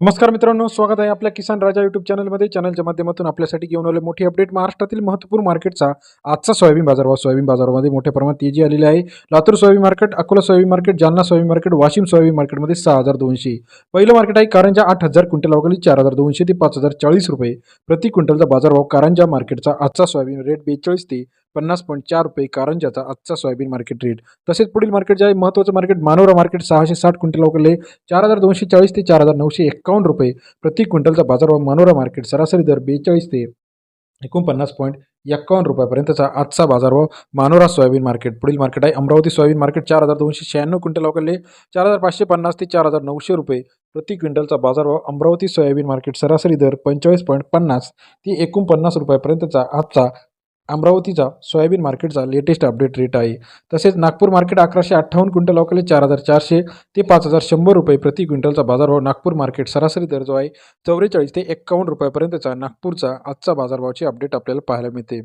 नमस्कार मित्रांनो स्वागत आहे आपल्या किसान राजा युट्यूब चॅनलमध्ये चॅनलच्या माध्यमातून आपल्यासाठी घेऊन आले मोठी अपडेट महाराष्ट्रातील महत्त्वपूर्ण मार्केटचा आजचा सोयाबीन बाजारभाव. सोयाबीन बाजारामध्ये मोठ्या प्रमाणात तेजी आलेली आहे. Latur soybean market Akola soybean market Jalna soybean market Washim soybean मार्केटमध्ये सहा हजार दोनशे. पहिलं मार्केट आहे कारंजा आठ हजार क्विंटल अवघाली चार हजार दोनशे ते पाच हजार चाळीस रुपये प्रति क्विंटलचा बाजारभाव कारंजा मार्केटचा आजचा सोयाबीन रेट बेचाळीस ते पन्नास पॉईंट चार रुपये कारंजाचा आजचा सोयाबीन मार्केट रेट तसेच पुढील मार्केट जे आहे महत्त्वाचं मार्केट मानोरा मार्केट सहाशे साठ क्विंटल अवघाले चार हजार दोनशे चाळीस ते चार हजार नऊशे एक्कावन्न रुपये प्रति क्विंटलचा बाजारभाव मानोरा मार्केट सरासरी दर बेचाळीस ते एकोणपन्नास पॉईंट एक्कावन्न रुपयापर्यंतचा आजचा बाजारभाव मानोरा सोयाबीन मार्केट पुढील मार्केट आहे अमरावती सोयाबीन मार्केट चार हजार दोनशे शहाण्णव क्विंटल अवघडले चार हजार पाचशे पन्नास ते चार हजार नऊशे रुपये प्रति क्विंटलचा बाजारभाव अमरावती सोयाबीन मार्केट सरासरी दर पंचेचाळीस पॉईंट पन्नास ते एकोणपन्नास रुपयापर्यंतचा आजचा अमरावतीचा सोयाबीन मार्केटचा लेटेस्ट अपडेट रेट आहे. तसेच नागपूर मार्केट अकराशे अठ्ठावन्न क्विंटल अवघडले चार हजार चारशे ते पाच हजार शंभर रुपये प्रति क्विंटलचा बाजारभाव नागपूर मार्केट सरासरी दर जो आहे. चौवेचाळीस ते एक्कावन्न रुपयापर्यंतचा नागपूरचा आजचा बाजारभावाची अपडेट आपल्याला पाहायला मिळते.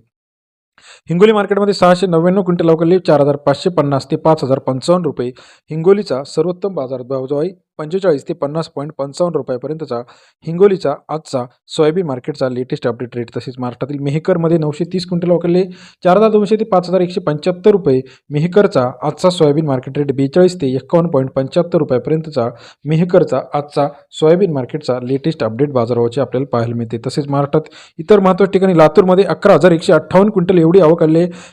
हिंगोली मार्केटमध्ये सहाशे नव्याण्णव क्विंटल अवघडले चार हजार पाचशे पन्नास ते पाच हजार पंचावन्न रुपये हिंगोलीचा सर्वोत्तम बाजारभाव जो आहे पंचेचाळीस ते पन्नास पॉईंट पंचावन्न रुपयापर्यंतचा हिंगोलीचा आजचा सोयाबीन मार्केटचा लेटेस्ट अपडेट रेट तसेच महाराष्ट्रातील मेहकरमध्ये नऊशे तीस क्विंटल अवघडले चार हजार दोनशे ते पाच हजार एकशे पंच्याहत्तर रुपये मेहकरचा आजचा सोयाबीन मार्केट रेट बेचाळीस ते एक्कावन्न पॉईंट पंच्याहत्तर रुपयापर्यंतचा मेहकरचा आजचा सोयाबीन मार्केटचा लेटेस्ट अपडेट बाजारावरचे आपल्याला पाहायला मिळते. तसेच महाराष्ट्रात इतर महत्त्वाच्या ठिकाणी लातूरमध्ये अकरा हजार एकशे अठ्ठावन्न क्विंटल एवढी आवक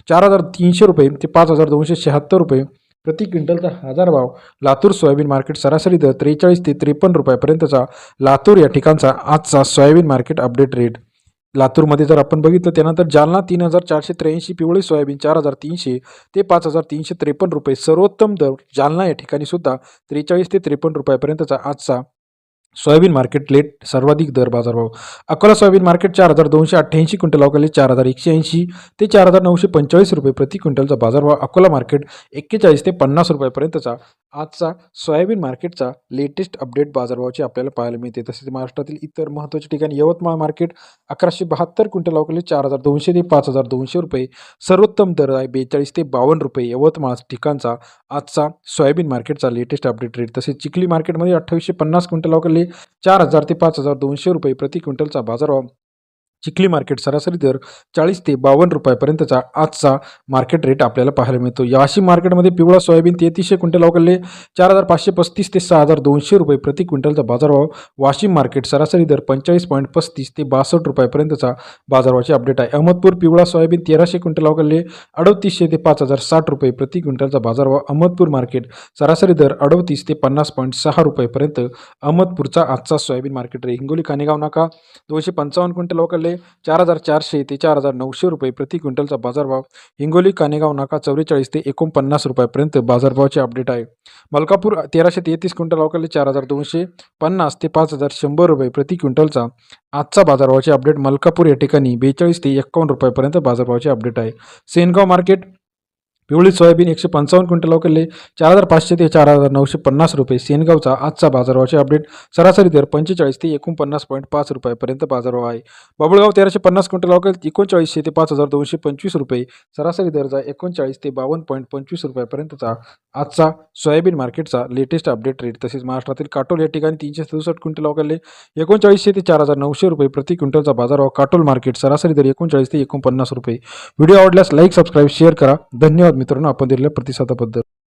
चार हजार तीनशे रुपये ते पाच हजार दोनशे शहात्तर रुपये प्रति क्विंटलचा हजार भाव. लातूर सोयाबीन मार्केट सरासरी दर त्रेचाळीस ते त्रेपन्न रुपयापर्यंतचा. लातूर या ठिकाणचा आजचा सोयाबीन मार्केट अपडेट रेट. लातूरमध्ये जर आपण बघितलं त्यानंतर जालना तीन हजार चारशे त्र्याऐंशी पिवळी सोयाबीन चार हजार तीनशे ते पाच हजार तीनशे त्रेपन्न रुपये. सर्वोत्तम दर जालना या ठिकाणी सुद्धा त्रेचाळीस ते त्रेपन्न रुपयापर्यंतचा आजचा सोयाबीन मार्केट लेट सर्वाधिक दर बाजारभाव. अकोला सोयाबीन मार्केट चार हजार दोनशे अठ्ठ्याऐंशी क्विंटल अकोले चार हजार एकशे ऐंशी ते चार हजार नऊशे पंचेचाळीस रुपये प्रति क्विंटलचा बाजारभाव अकोला मार्केट एक्केचाळीस ते पन्नास रुपयापर्यंतचा. आजचा सोयाबीन मार्केटचा लेटेस्ट अपडेट बाजारभावाची आपल्याला पाहायला मिळते. तसेच महाराष्ट्रातील इतर महत्त्वाच्या ठिकाणी यवतमाळ मार्केट अकराशे बहात्तर क्विंटल अवघडले चार हजार दोनशे ते पाच हजार दोनशे रुपये. सर्वोत्तम दर आहे बेचाळीस ते बावन्न रुपये. यवतमाळ ठिकाणचा आजचा सोयाबीन मार्केटचा लेटेस्ट अपडेट रेट. तसेच चिखली मार्केटमध्ये अठ्ठावीसशे पन्नास क्विंटल अवघडले चार हजार ते पाच हजार दोनशे रुपये प्रति क्विंटलचा बाजारभाव. चिखली मार्केट सरासरी दर चाळीस ते बावन्न रुपयापर्यंतचा आजचा मार्केट रेट आपल्याला पाहायला मिळतो. वाशिम मार्केटमध्ये पिवळा सोयाबीन तेहतीसशे क्विंटल अवघडले चार हजार पाचशे पस्तीस ते सहा हजार दोनशे रुपये प्रति क्विंटलचा बाजारभाव. वाशिम मार्केट सरासरी दर पंचेचाळीस पॉईंट पस्तीस ते बासष्ट रुपयापर्यंतचा बाजारभावाची अपडेट आहे. अहमदपूर पिवळा सोयाबीन तेराशे क्विंटल अवघडले अडतीसशे ते पाच हजार साठ रुपये प्रति क्विंटलचा बाजारभाव. अहमदपूर मार्केट सरासरी दर अडतीस ते पन्नास पॉईंट सहा रुपयेपर्यंत अहमदपूरचा आजचा soybean market rate Hingoli Khanegaon नाका दोनशे पंचावन्न क्विंटल अवघडले चार हजार चारशे ते चार हजार नऊशे रुपये प्रति क्विंटलचा बाजारभाव. हिंगोली कानेगाव नाका चौवेचाळीस ते एकोणपन्नास रुपयापर्यंत बाजारभावाचे अपडेट आहे. मलकापूर तेराशे तेहतीस क्विंटल अवकाली चार हजार दोनशे पन्नास ते पाच हजार शंभर रुपये प्रति क्विंटलचा आजचा बाजारभावाचे अपडेट मलकापूर या ठिकाणी बेचाळीस ते एक्कावन्न रुपयापर्यंत बाजारभावाचे अपडेट आहे. सेनगाव मार्केट पिवळी सोयाबीन एकशे पंचावन्न क्विंटल केले. चार हजार पाचशे ते चार हजार नऊशे पन्नास रुपये. सेनगावचा आजचा बाजारभावाचे अपडेट सरासरी दर पंचेचाळीस ते एकोणपन्नास पॉईंट पाच रुपयापर्यंत बाजारभाव आहे. बाबुळगाव तेराशे पन्नास क्विंटल अवघड एकोणचाळीसशे ते पाच हजार दोनशे पंचवीस रुपये. सरासरी दरचा एकोणचाळीस ते बावन्न पॉईंट पंचवीस रुपयापर्यंतचा आजचा सोयाबीन मार्केटचा लेटेस्ट अपडेट रेट तसेच महाराष्ट्रातील काटोल या ठिकाणी तीनशे सदुसष्ट क्विंटल केले. एकोणचाळीसशे ते चार हजार नऊशे रुपये प्रति क्विंटलचा बाजारभाव काटोल मार्केट. सरासरी दर एकोणचाळीस ते एकोणपन्नास रुपये. व्हिडिओ आवडल्यास लाईक सबस्क्राईब शेअर करा. धन्यवाद मित्रांनो आपण दिलेल्या प्रतिसादाबद्दल